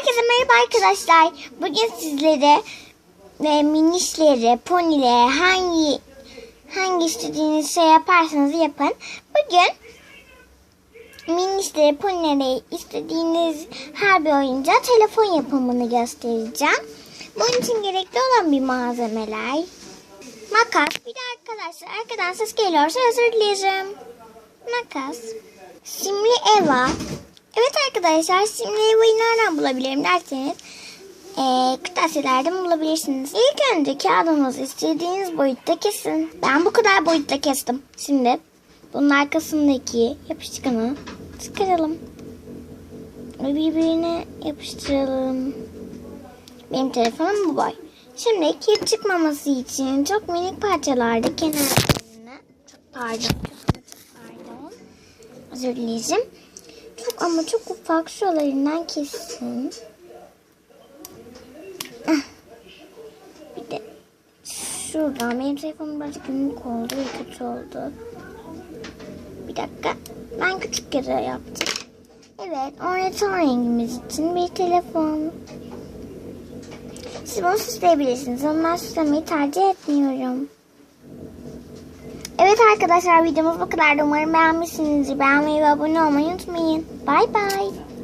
Herkese merhaba arkadaşlar. Bugün sizlere ve minişleri, ponileri hangi hangi istediğiniz şey yaparsanız yapın. Bugün minişleri, ponileri istediğiniz her bir oyuncağa telefon yapımını göstereceğim. Bunun için gerekli olan bir malzemeler. Makas. Bir de arkadaşlar arkadan ses geliyorsa özür dilerim. Makas. Simli Eva. Evet arkadaşlar simli Eva'yı nereden bulabilirim derseniz ee, kırtasiyelerden bulabilirsiniz. İlk önce kağıdınızı istediğiniz boyutta kesin. Ben bu kadar boyutta kestim. Şimdi bunun arkasındaki yapışkanı çıkaralım. Birbirine yapıştıralım. Benim telefonum bu boy. Şimdi kir çıkmaması için çok minik parçalarda kenarlarını çok pardon çok pardon özür dileyeceğim. Ama çok ufak şuralarından kessin. Ah. Bir de şuradan benim telefonum birazcık yumruk oldu kötü oldu. Bir dakika. Ben küçük yere yaptım. Evet, oryantal rengimiz için bir telefon. Siz bunu süsleyebilirsiniz ama ben süslemeyi tercih etmiyorum. Evet arkadaşlar videomuz bu kadar. Umarım beğenmişsinizdir. Beğenmeyi ve abone olmayı unutmayın. Bay bay.